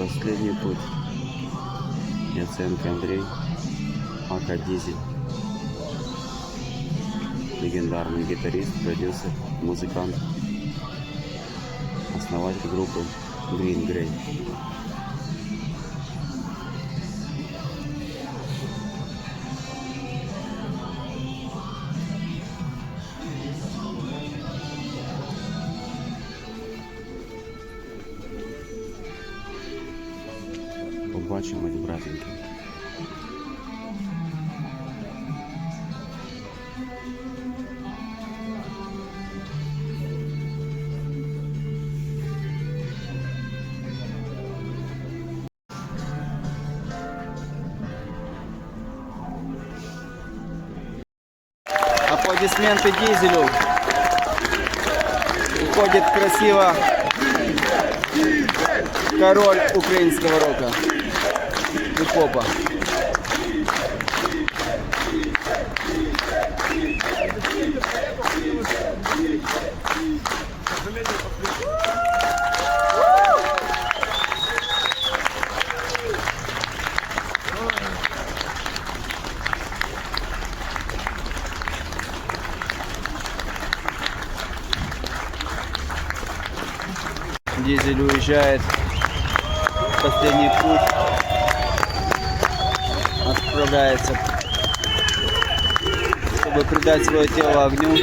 Последний путь. Яценко Андрей. Ака Дизель. Легендарный гитарист, продюсер, музыкант. Основатель группы Green Grey. Аплодисменты Дизелю. Уходит красиво король украинского рока и попа. Дизель уезжает в последний путь. Отправляется, чтобы придать свое тело огню.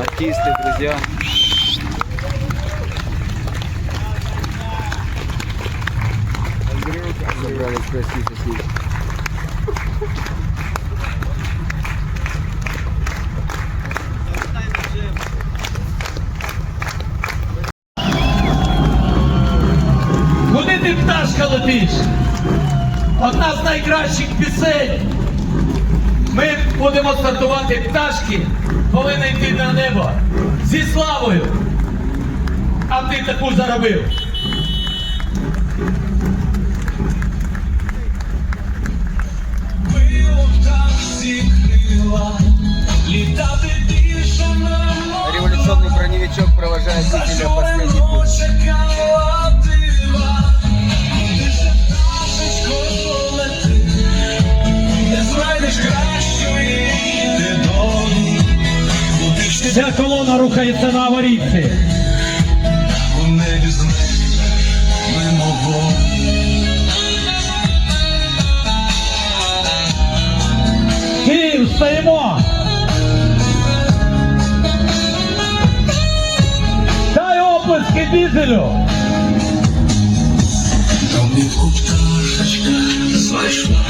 Артисты, друзья. Собрались прости соседи. Куди ти пташка летиш? Одна з найкращих пісень. Ми будемо стартувати пташки, повинні йти на небо зі славою. А ти таку заробив. Революционный броневичок провожает в последний путь. Вся колона рухається на оплески дізелю! Домівку кашечка знайшла,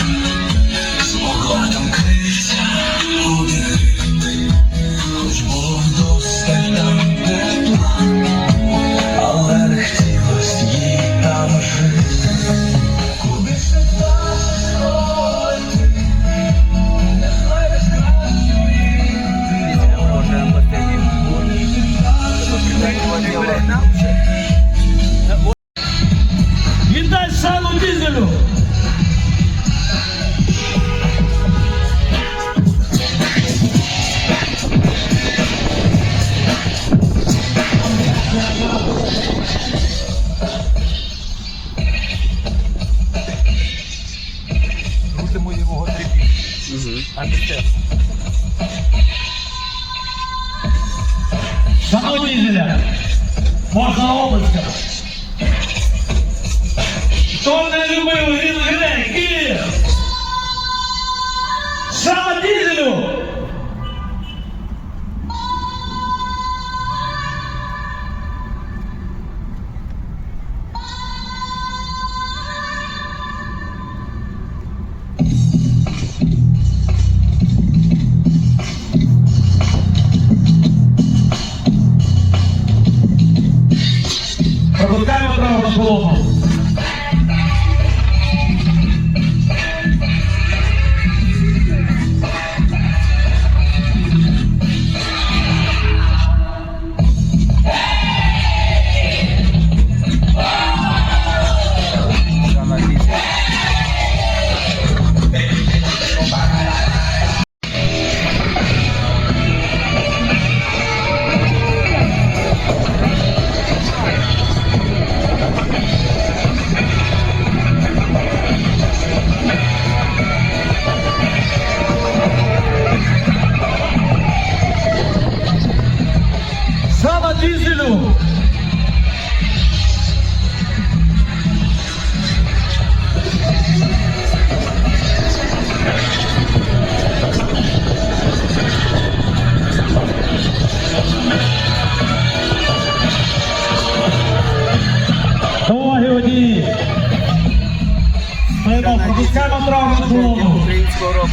обіцяємо травму голову. Українського року,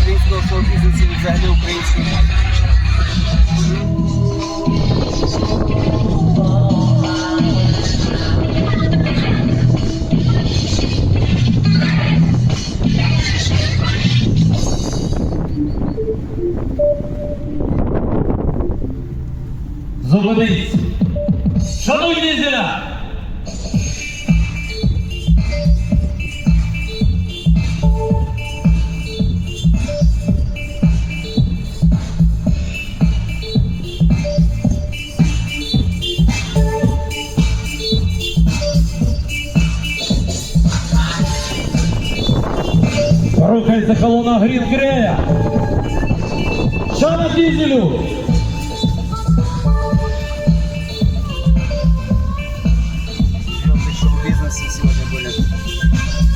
українського шоу-бізнесу взагалі українського. Зупинись! Шановні зіля! 10 ехалона Грінгрея. Шана Дізелю. бизнеса сегодня были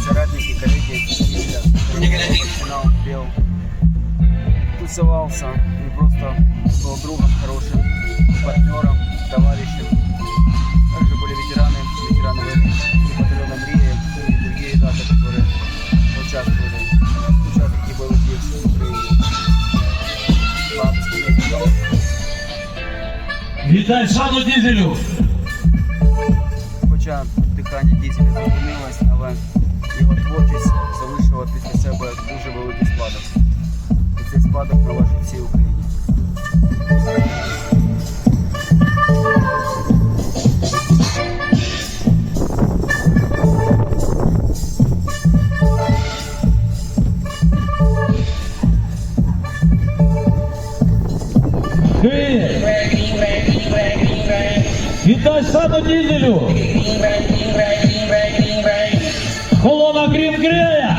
соратники, коллеги, финал пел, тусовался и просто был другом хорошим, партнером, товарищем. Вітай шану дізелю! Хоча дихання дізеля зупинилось, але його творчість залишила після себе дуже великий спадок. І цей спадок належить всій Україні. Вітай шану дізелю! Колона Грін Грея!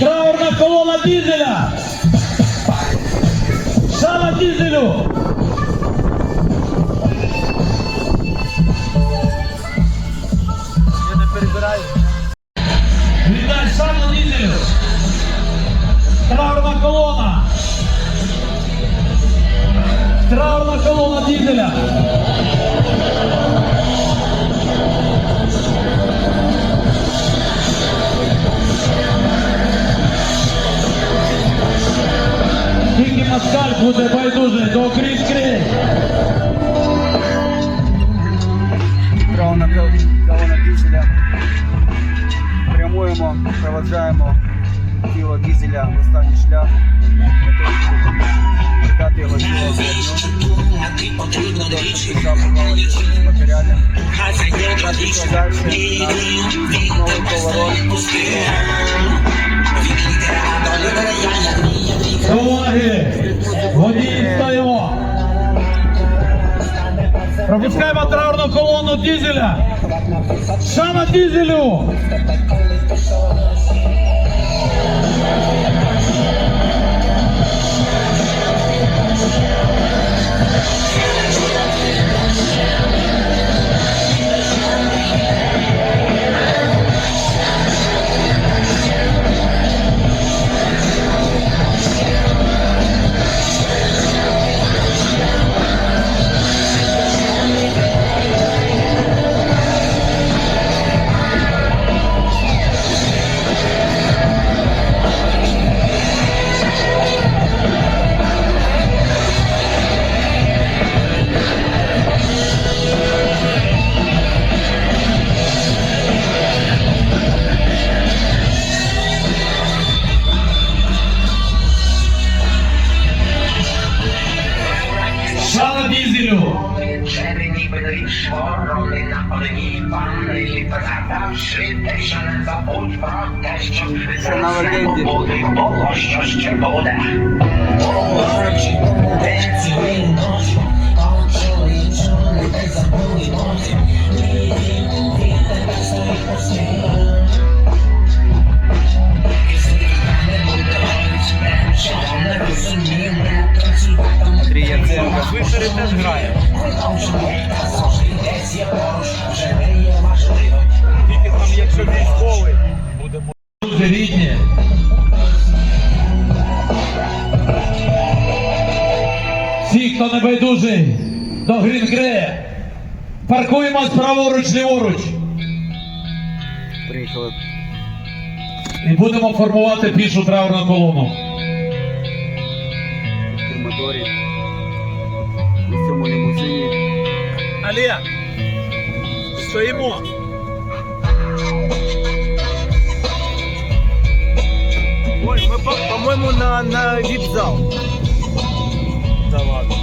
Траурна колона дізеля! Шана дізелю! Я не перебираю. Вітай шану дізелю! Траурна колона! Траурна колона дізеля! Тільки москаль буде байдужий до Грін Грея! Право на колона дізеля. Прямуємо, проведжаємо тіло дізеля в останній шлях. Для того, щоб Дати його тіло в вогню. Для того, щоб душа порвалася з матеріалом. Пішов далі на новий поворот. Уваги! Водії стоїмо! Пропускаємо траурну колону дізеля! Шана дізелю! Pomóż, boże! Pomóż! Байдужий до Грінгрея, Паркуємось праворуч, ліворуч. Приїхали І будемо формувати пішу траурну колону. в Крематорі. На цьому лімузині. Олег, стоїмо. Ой, мы, по- по-моему, на, на вип-зал. Да ладно.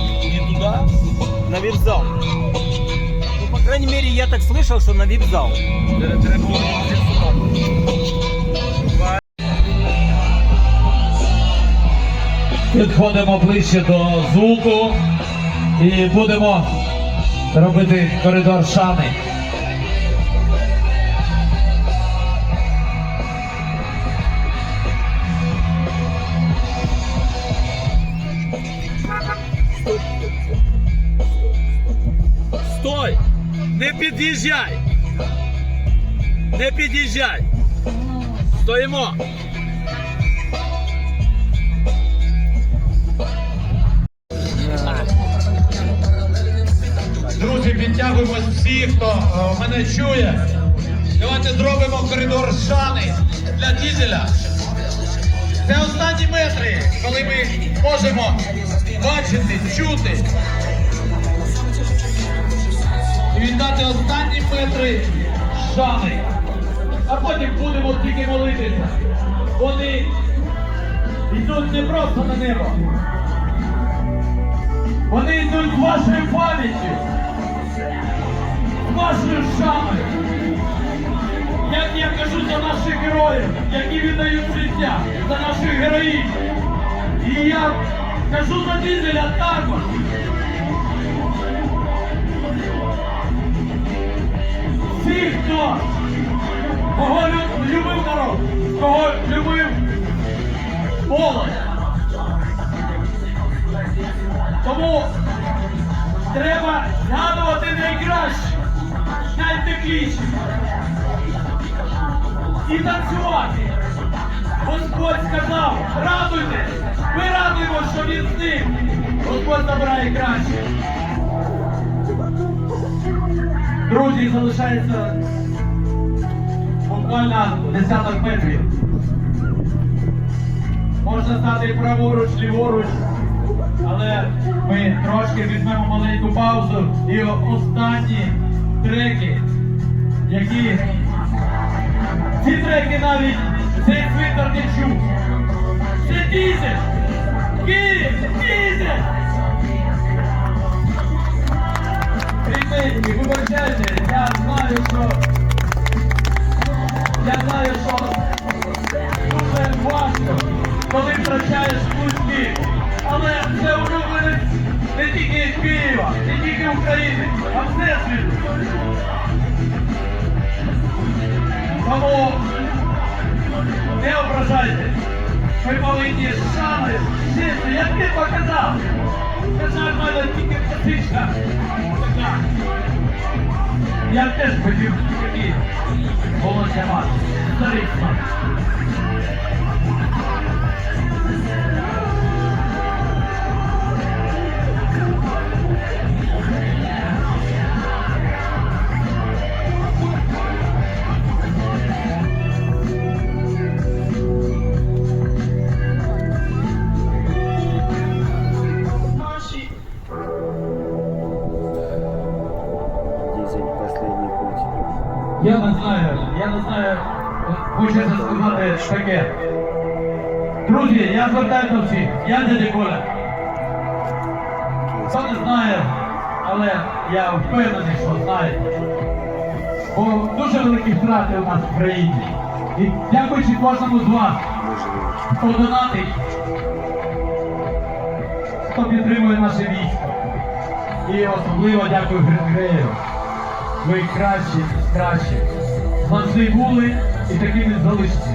Не? На вип-зал. Ну, по крайней мере, я так слышал, что на вип-зал. Підходимо ближче до звуку і будемо робити коридор шани. Під'їжджай! Не під'їжджай! Стоїмо! Друзі, підтягуємось всі, хто е, мене чує. Давайте зробимо коридор шани для дізеля. Це останні метри, коли ми можемо бачити, чути. Віддати останні метри шани. А потім будемо тільки молитися. Вони йдуть не просто на небо. Вони йдуть з вашою пам'яттю, вашою шаною. Як я кажу за наших героїв, які віддають життя, за наших героїв. І я кажу за дізеля також. Всі, хто кого лю- любив народ, кого любив молодь. Тому треба згадувати найкраще, найтепліше. І танцювати. Господь сказав, радуйтесь, ми радуємося, що він з ним. Господь забирає краще. Друзі, залишається буквально десяток метрів. Можна стати праворуч, ліворуч, але ми трошки візьмемо маленьку паузу і останні треки, які ці треки навіть цей твіттер не чув. Це дізель! Київ! Дізель! Рідненькі, вибачайте, я знаю, що я знаю, що дуже важко, коли втрачаєш близьких. Але це улюбленець не тільки Києва, не тільки України, а все світу. Тому не ображайте. Ми повинні шани жити, як ти показав. На жаль, мене тільки така. Я теж хотів такі волосся вас. Старий хочеться сказати таке. Друзі, я звертаюся до всіх, я дядя Коля. Хто не знає, але я впевнений, що знає. Бо дуже великі втрати у нас в країні. І дякуючи кожному з вас, хто донатить, хто підтримує наше військо. І особливо дякую Григорію. Ви кращі, кращі. Завжди були і такими залишаться.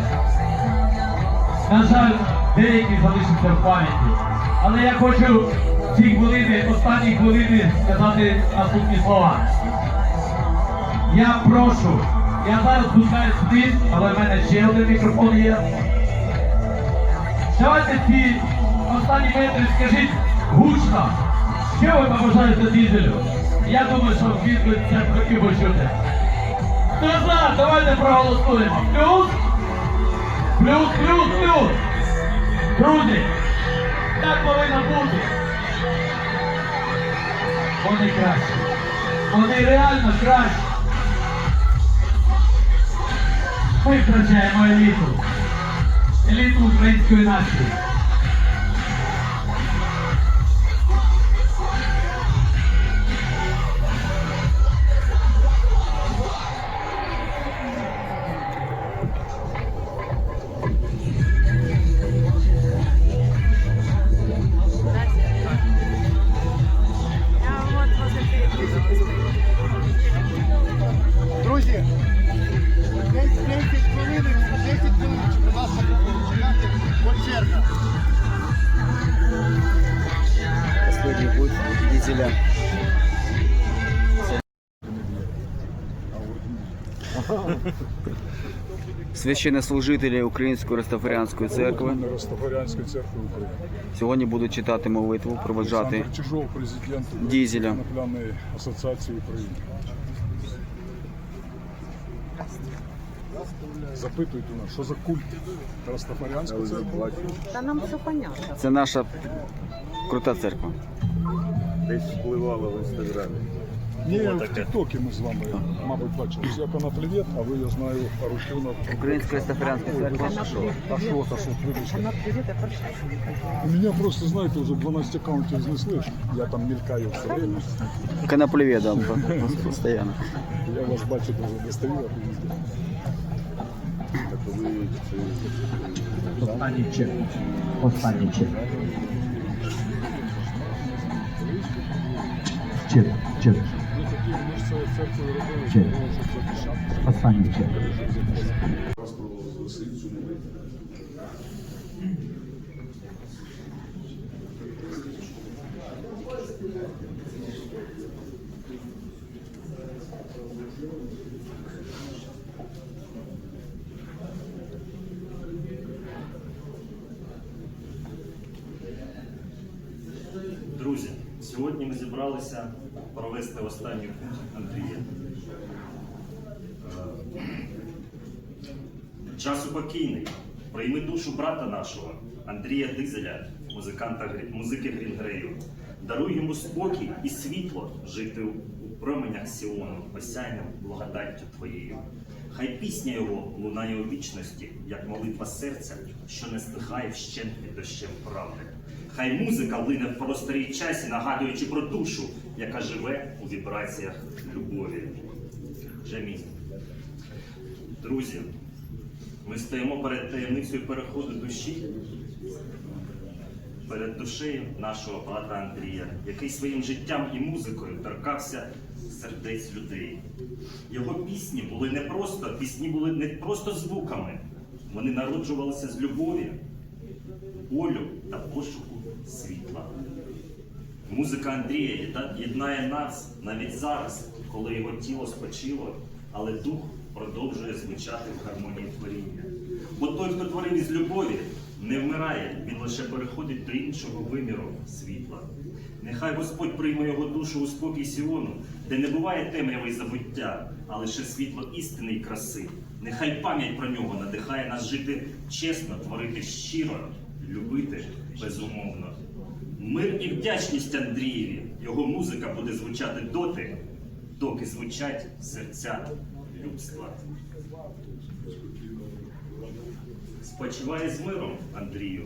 На жаль, деякі залишаться в пам'яті. Але я хочу ці хвилини, останні хвилини сказати наступні слова. Я прошу, я зараз спускаюсь вниз, але в мене ще один мікрофон є. Давайте ці останні метри скажіть гучно, що ви побажаєте дізелю? Я думаю, що відповідь це хотів би чути. Хто за? Давайте проголосуємо. Плюс? Плюс, плюс, плюс. Друзі, так повинно бути. Вони кращі. Вони реально кращі. Ми втрачаємо еліту. Еліту української нації. Священнослужителі Української Растафаріанської церкви Растафарянської церкви України. сьогодні будуть читати молитву, проведжати Олександр Чижов, президент Дізеля. Конопляної асоціації України. Запитують у нас, що за культ Растафарянська церква? Та нам все понятно. Це наша крута церква. Ні, в Тіктокі ми з вами, мабуть, бачили. Я коноплівет, а ви, я знаю, Арутюнов. Українська Растафаріанська церква. Та що, та що, та що, вибачте. Вона привіт, я перша. У мене просто, знаєте, вже 12 аккаунтів знесли. Я там мелькаю все время. Коноплеведом постоянно. Я вас бачу дуже достовірно везде. Останній чек. Останній чек. Чек, чек, захищати. останній чек. Друзі, сьогодні ми зібралися провести останній путь Андрія. Е, Час упокійний. Прийми душу брата нашого, Андрія Дизеля, музиканта музики Грінгрею. Даруй йому спокій і світло жити у променях Сіону, осяйним благодаттю твоєю. Хай пісня його лунає у вічності, як молитва серця, що не стихає вщент під дощем правди. Хай музика лине в просторі часі, нагадуючи про душу, яка живе у вібраціях любові. Джемізм. Друзі, ми стоїмо перед таємницею переходу душі, перед душею нашого брата Андрія, який своїм життям і музикою торкався сердець людей. Його пісні були не просто, пісні були не просто звуками, вони народжувалися з любові, болю та пошуку світла. Музика Андрія єднає нас навіть зараз, коли його тіло спочило, але дух продовжує звучати в гармонії творіння. Бо той, хто творив із любові, не вмирає, він лише переходить до іншого виміру світла. Нехай Господь прийме його душу у спокій Сіону, де не буває темряви й забуття, а лише світло істини й краси. Нехай пам'ять про нього надихає нас жити чесно, творити щиро, любити безумовно. Мир і вдячність Андрієві. Його музика буде звучати доти, доки звучать серця людства. Спочиває з миром, Андрію.